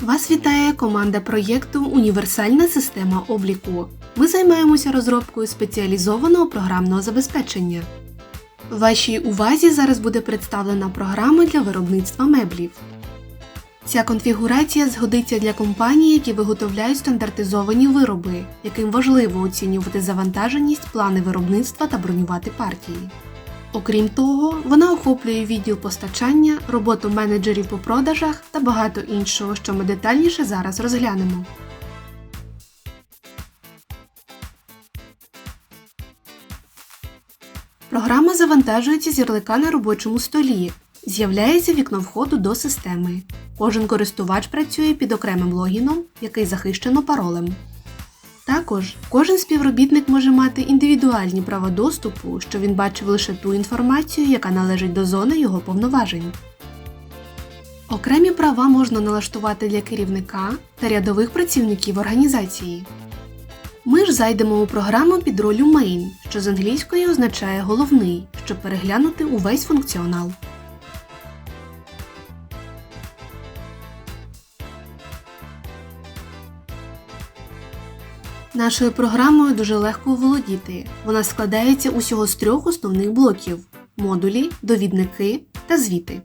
Вас вітає команда проєкту Універсальна система обліку. Ми займаємося розробкою спеціалізованого програмного забезпечення. Вашій увазі зараз буде представлена програма для виробництва меблів. Ця конфігурація згодиться для компаній, які виготовляють стандартизовані вироби, яким важливо оцінювати завантаженість, плани виробництва та бронювати партії. Окрім того, вона охоплює відділ постачання, роботу менеджерів по продажах та багато іншого, що ми детальніше зараз розглянемо. Програма завантажується з ярлика на робочому столі. З'являється вікно входу до системи. Кожен користувач працює під окремим логіном, який захищено паролем. Також кожен співробітник може мати індивідуальні права доступу, що він бачив лише ту інформацію, яка належить до зони його повноважень. Окремі права можна налаштувати для керівника та рядових працівників організації. Ми ж зайдемо у програму під ролю Main, що з англійської означає головний, щоб переглянути увесь функціонал. Нашою програмою дуже легко оволодіти. Вона складається усього з трьох основних блоків модулі, довідники та звіти.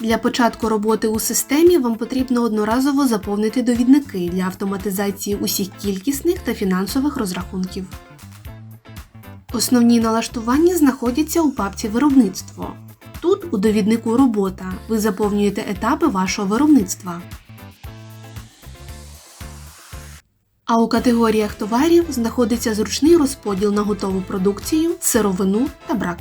Для початку роботи у системі вам потрібно одноразово заповнити довідники для автоматизації усіх кількісних та фінансових розрахунків. Основні налаштування знаходяться у папці Виробництво. Тут, у довіднику Робота, ви заповнюєте етапи вашого виробництва. А у категоріях товарів знаходиться зручний розподіл на готову продукцію, сировину та брак.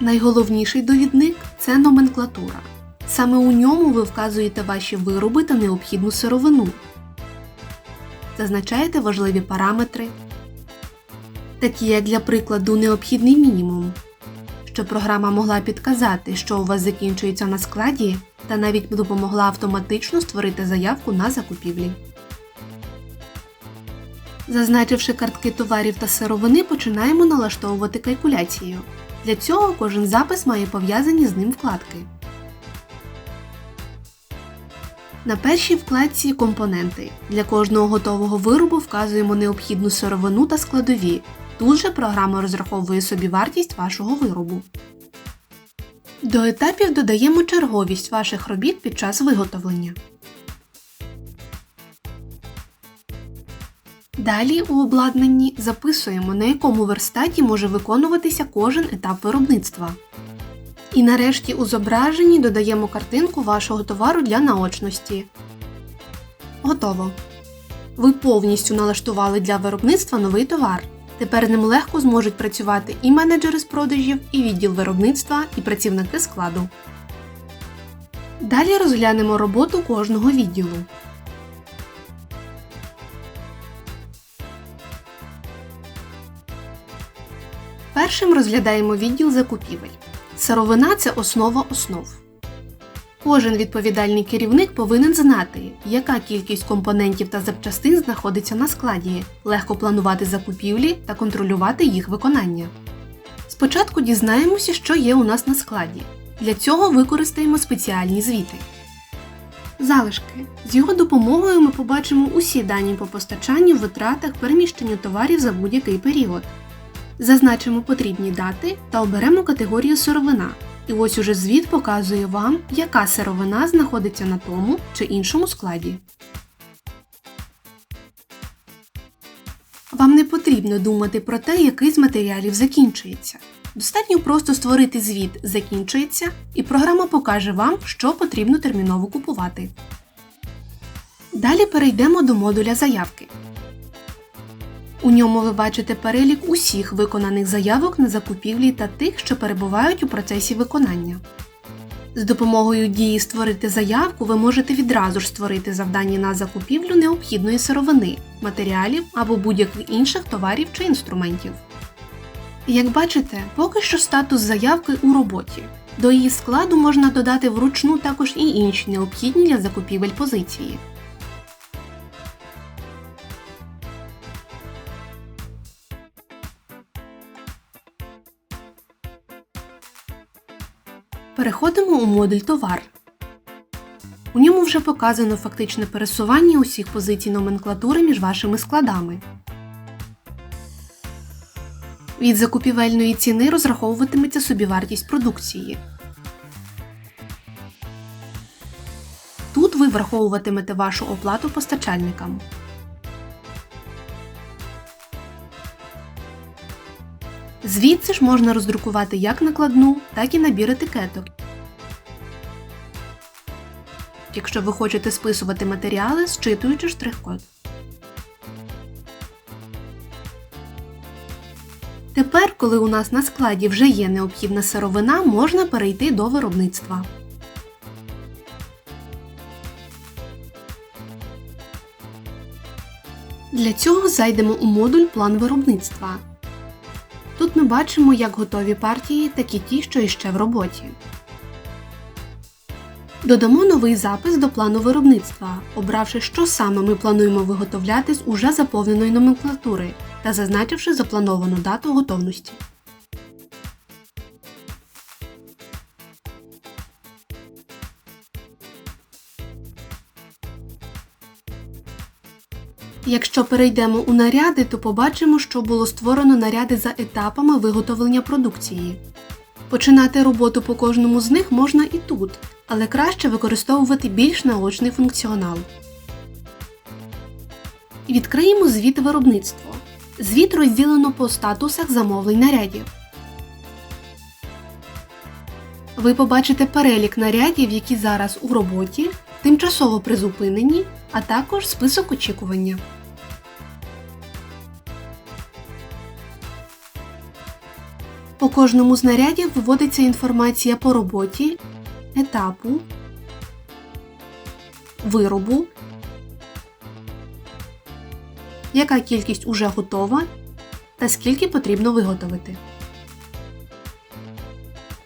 Найголовніший довідник це номенклатура. Саме у ньому ви вказуєте ваші вироби та необхідну сировину. Зазначаєте важливі параметри, такі як для прикладу необхідний мінімум, щоб програма могла підказати, що у вас закінчується на складі, та навіть допомогла автоматично створити заявку на закупівлі. Зазначивши картки товарів та сировини, починаємо налаштовувати калькуляцію. Для цього кожен запис має пов'язані з ним вкладки. На першій вкладці компоненти. Для кожного готового виробу вказуємо необхідну сировину та складові. Тут же програма розраховує собі вартість вашого виробу. До етапів додаємо черговість ваших робіт під час виготовлення. Далі у обладнанні записуємо, на якому верстаті може виконуватися кожен етап виробництва. І нарешті у зображенні додаємо картинку вашого товару для наочності. Готово. Ви повністю налаштували для виробництва новий товар. Тепер ним легко зможуть працювати і менеджери з продажів, і відділ виробництва, і працівники складу. Далі розглянемо роботу кожного відділу. Першим розглядаємо відділ закупівель. Сировина це основа основ. Кожен відповідальний керівник повинен знати, яка кількість компонентів та запчастин знаходиться на складі, легко планувати закупівлі та контролювати їх виконання. Спочатку дізнаємося, що є у нас на складі. Для цього використаємо спеціальні звіти. Залишки. З його допомогою ми побачимо усі дані по постачанню, витратах, переміщенню товарів за будь-який період. Зазначимо потрібні дати та оберемо категорію сировина. І ось уже звіт показує вам, яка сировина знаходиться на тому чи іншому складі. Вам не потрібно думати про те, який з матеріалів закінчується. Достатньо просто створити звіт закінчується, і програма покаже вам, що потрібно терміново купувати. Далі перейдемо до модуля заявки. У ньому ви бачите перелік усіх виконаних заявок на закупівлі та тих, що перебувають у процесі виконання. З допомогою дії Створити заявку ви можете відразу ж створити завдання на закупівлю необхідної сировини, матеріалів або будь-яких інших товарів чи інструментів. Як бачите, поки що статус заявки у роботі. До її складу можна додати вручну також і інші необхідні для закупівель позиції. Переходимо у модуль товар. У ньому вже показано фактичне пересування усіх позицій номенклатури між вашими складами. Від закупівельної ціни розраховуватиметься собівартість продукції. Тут ви враховуватимете вашу оплату постачальникам. Звідси ж можна роздрукувати як накладну, так і набір етикеток. Якщо ви хочете списувати матеріали, зчитуючи штрих-код. Тепер, коли у нас на складі вже є необхідна сировина, можна перейти до виробництва. Для цього зайдемо у модуль План виробництва. Тут ми бачимо як готові партії, так і ті, що іще в роботі. Додамо новий запис до плану виробництва, обравши, що саме ми плануємо виготовляти з уже заповненої номенклатури та зазначивши заплановану дату готовності. Якщо перейдемо у наряди, то побачимо, що було створено наряди за етапами виготовлення продукції. Починати роботу по кожному з них можна і тут, але краще використовувати більш наочний функціонал. Відкриємо звіт виробництво. Звіт розділено по статусах замовлень нарядів. Ви побачите перелік нарядів, які зараз у роботі, тимчасово призупинені, а також список очікування. По кожному з нарядів виводиться інформація по роботі, етапу, виробу, яка кількість уже готова та скільки потрібно виготовити.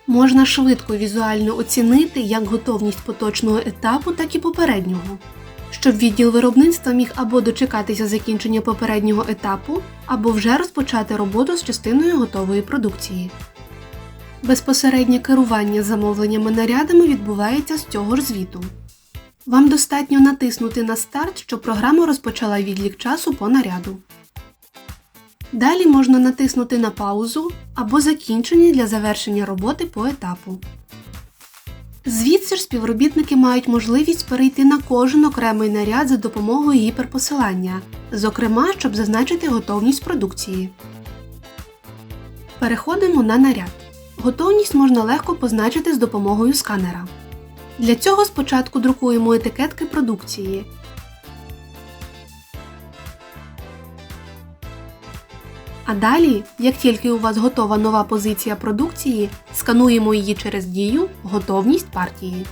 Можна швидко візуально оцінити як готовність поточного етапу, так і попереднього, щоб відділ виробництва міг або дочекатися закінчення попереднього етапу, або вже розпочати роботу з частиною готової продукції. Безпосереднє керування замовленнями нарядами відбувається з цього ж звіту. Вам достатньо натиснути на старт, щоб програма розпочала відлік часу по наряду. Далі можна натиснути на паузу або закінчення для завершення роботи по етапу. Звідси ж співробітники мають можливість перейти на кожен окремий наряд за допомогою гіперпосилання, зокрема, щоб зазначити готовність продукції. Переходимо на наряд. Готовність можна легко позначити з допомогою сканера. Для цього спочатку друкуємо етикетки продукції. А далі, як тільки у вас готова нова позиція продукції, скануємо її через дію Готовність партії.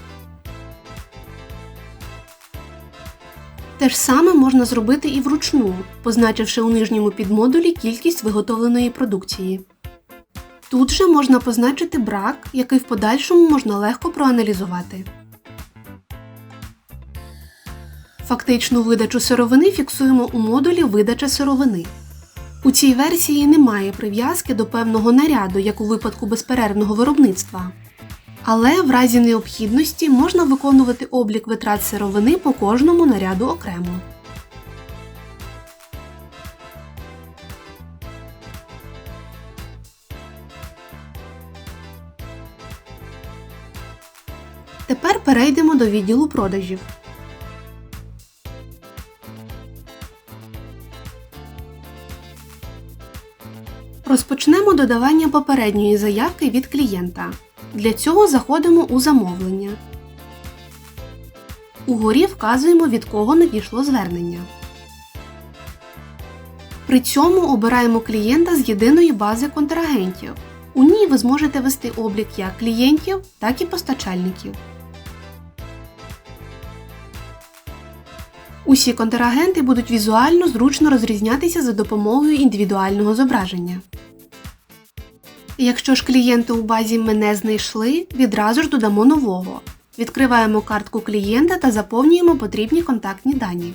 Те ж саме можна зробити і вручну, позначивши у нижньому підмодулі кількість виготовленої продукції. Тут же можна позначити брак, який в подальшому можна легко проаналізувати. Фактичну видачу сировини фіксуємо у модулі Видача сировини. У цій версії немає прив'язки до певного наряду, як у випадку безперервного виробництва. Але в разі необхідності можна виконувати облік витрат сировини по кожному наряду окремо. Тепер перейдемо до відділу продажів. Розпочнемо додавання попередньої заявки від клієнта. Для цього заходимо у замовлення. Угорі вказуємо, від кого надійшло звернення. При цьому обираємо клієнта з єдиної бази контрагентів. У ній ви зможете вести облік як клієнтів, так і постачальників. Усі контрагенти будуть візуально зручно розрізнятися за допомогою індивідуального зображення. Якщо ж клієнти у базі ми не знайшли, відразу ж додамо нового. Відкриваємо картку клієнта та заповнюємо потрібні контактні дані.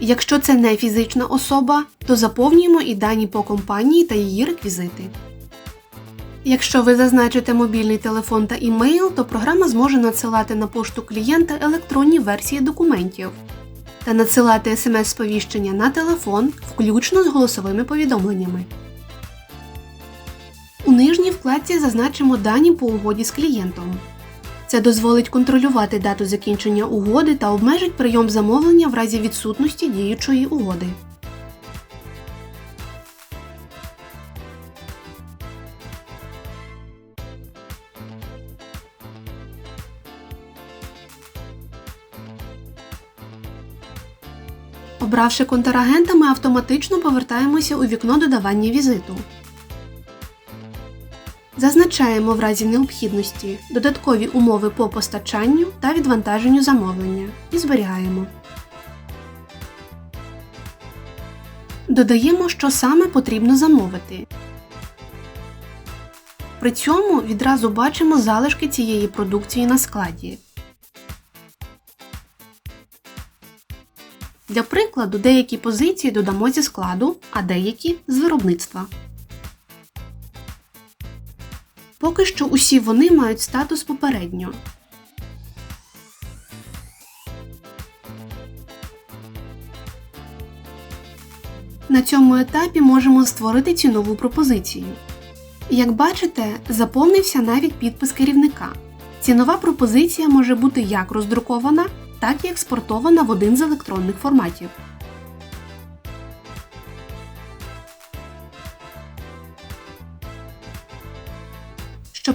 Якщо це не фізична особа, то заповнюємо і дані по компанії та її реквізити. Якщо ви зазначите мобільний телефон та імейл, то програма зможе надсилати на пошту клієнта електронні версії документів та надсилати смс-сповіщення на телефон, включно з голосовими повідомленнями. У нижній вкладці зазначимо дані по угоді з клієнтом. Це дозволить контролювати дату закінчення угоди та обмежить прийом замовлення в разі відсутності діючої угоди. Обравши контрагента, ми автоматично повертаємося у вікно додавання візиту. Зазначаємо в разі необхідності додаткові умови по постачанню та відвантаженню замовлення і зберігаємо. Додаємо, що саме потрібно замовити. При цьому відразу бачимо залишки цієї продукції на складі. Для прикладу, деякі позиції додамо зі складу, а деякі з виробництва. Поки що усі вони мають статус попередньо. На цьому етапі можемо створити цінову пропозицію. Як бачите, заповнився навіть підпис керівника. Цінова пропозиція може бути як роздрукована, так і експортована в один з електронних форматів.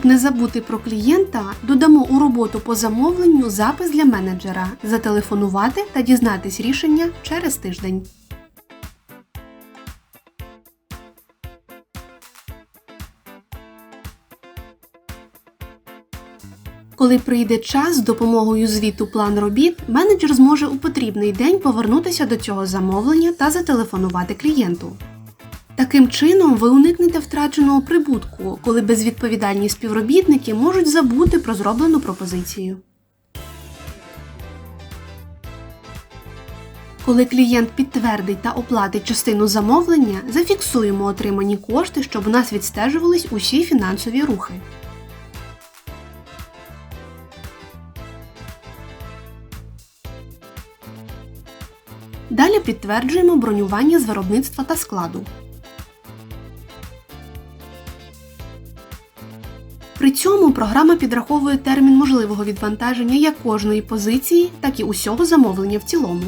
Не забути про клієнта, додамо у роботу по замовленню запис для менеджера, зателефонувати та дізнатись рішення через тиждень. Коли прийде час з допомогою звіту план робіт, менеджер зможе у потрібний день повернутися до цього замовлення та зателефонувати клієнту. Таким чином, ви уникнете втраченого прибутку, коли безвідповідальні співробітники можуть забути про зроблену пропозицію. Коли клієнт підтвердить та оплатить частину замовлення, зафіксуємо отримані кошти, щоб у нас відстежувались усі фінансові рухи. Далі підтверджуємо бронювання з виробництва та складу. При цьому програма підраховує термін можливого відвантаження як кожної позиції, так і усього замовлення в цілому.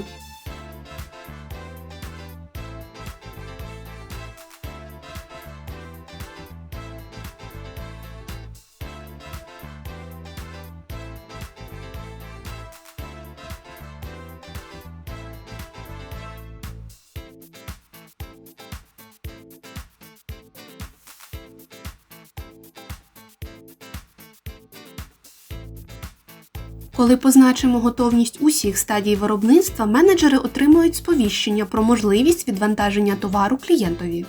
Коли позначимо готовність усіх стадій виробництва, менеджери отримують сповіщення про можливість відвантаження товару клієнтові.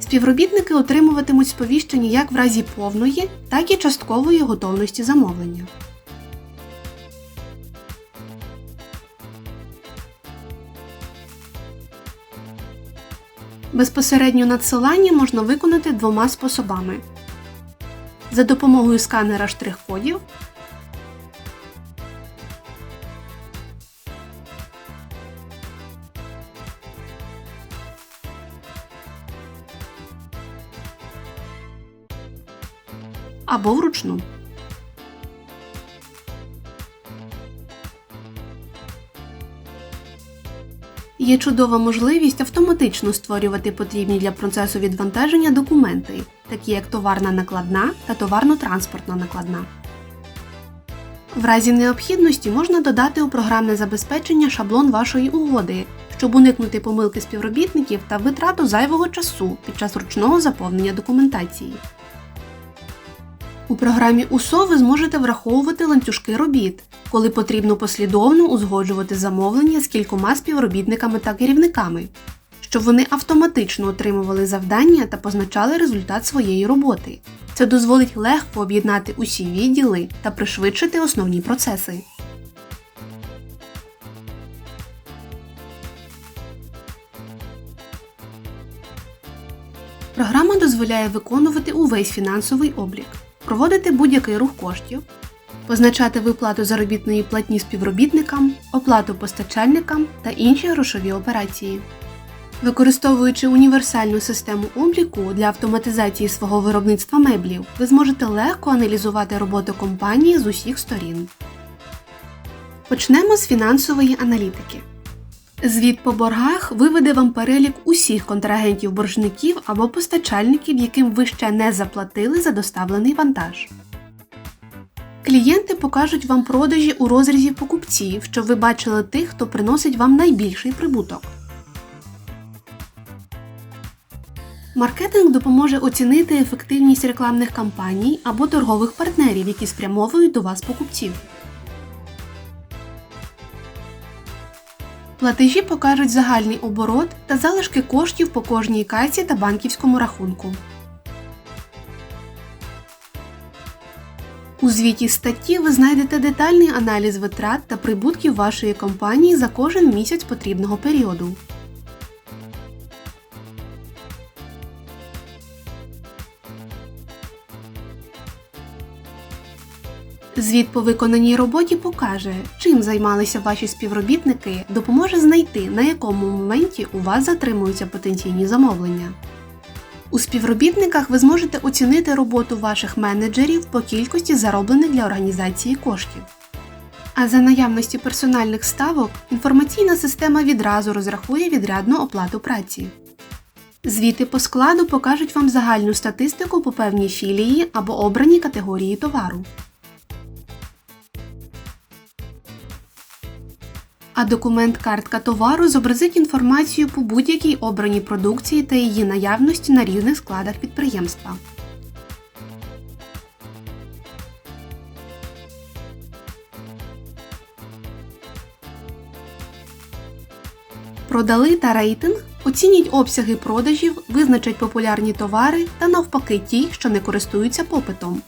Співробітники отримуватимуть сповіщення як в разі повної, так і часткової готовності замовлення. Безпосередньо надсилання можна виконати двома способами: за допомогою сканера штрих-кодів або вручну. Є чудова можливість автоматично створювати потрібні для процесу відвантаження документи, такі як товарна накладна та товарно-транспортна накладна. В разі необхідності можна додати у програмне забезпечення шаблон вашої угоди, щоб уникнути помилки співробітників та витрату зайвого часу під час ручного заповнення документації. У програмі УСО ви зможете враховувати ланцюжки робіт, коли потрібно послідовно узгоджувати замовлення з кількома співробітниками та керівниками, щоб вони автоматично отримували завдання та позначали результат своєї роботи. Це дозволить легко об'єднати усі відділи та пришвидшити основні процеси. Програма дозволяє виконувати увесь фінансовий облік, проводити будь-який рух коштів, позначати виплату заробітної платні співробітникам, оплату постачальникам та інші грошові операції. Використовуючи універсальну систему обліку для автоматизації свого виробництва меблів, ви зможете легко аналізувати роботу компанії з усіх сторін. Почнемо з фінансової аналітики. Звіт по боргах виведе вам перелік усіх контрагентів боржників або постачальників, яким ви ще не заплатили за доставлений вантаж. Клієнти покажуть вам продажі у розрізі покупців, щоб ви бачили тих, хто приносить вам найбільший прибуток. Маркетинг допоможе оцінити ефективність рекламних кампаній або торгових партнерів, які спрямовують до вас покупців. Платежі покажуть загальний оборот та залишки коштів по кожній касі та банківському рахунку. У звіті статті ви знайдете детальний аналіз витрат та прибутків вашої компанії за кожен місяць потрібного періоду. Звіт по виконаній роботі покаже, чим займалися ваші співробітники, допоможе знайти, на якому моменті у вас затримуються потенційні замовлення. У співробітниках ви зможете оцінити роботу ваших менеджерів по кількості зароблених для організації коштів. А за наявності персональних ставок інформаційна система відразу розрахує відрядну оплату праці. Звіти по складу покажуть вам загальну статистику по певній філії або обраній категорії товару. А документ картка товару зобразить інформацію по будь-якій обраній продукції та її наявності на різних складах підприємства. Продали та рейтинг оцінять обсяги продажів, визначать популярні товари та навпаки ті, що не користуються попитом.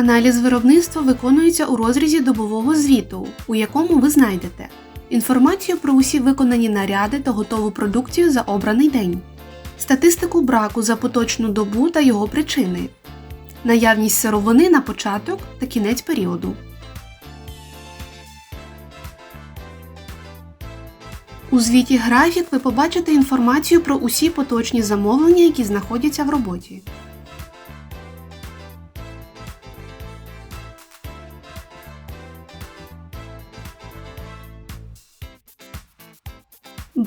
Аналіз виробництва виконується у розрізі добового звіту, у якому ви знайдете інформацію про усі виконані наряди та готову продукцію за обраний день, статистику браку за поточну добу та його причини, наявність сировини на початок та кінець періоду. У звіті графік ви побачите інформацію про усі поточні замовлення, які знаходяться в роботі.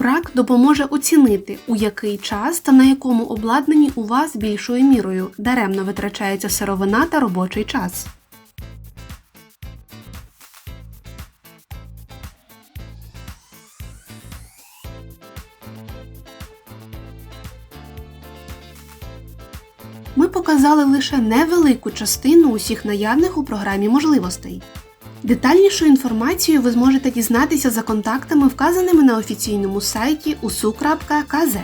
Брак допоможе оцінити, у який час та на якому обладнанні у вас більшою мірою даремно витрачається сировина та робочий час. Ми показали лише невелику частину усіх наявних у програмі можливостей. Детальнішу інформацію ви зможете дізнатися за контактами, вказаними на офіційному сайті usu.kz.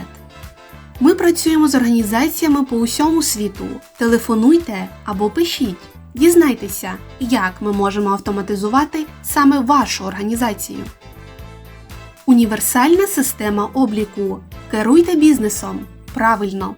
Ми працюємо з організаціями по усьому світу. Телефонуйте або пишіть. Дізнайтеся, як ми можемо автоматизувати саме вашу організацію. Універсальна система обліку. Керуйте бізнесом правильно.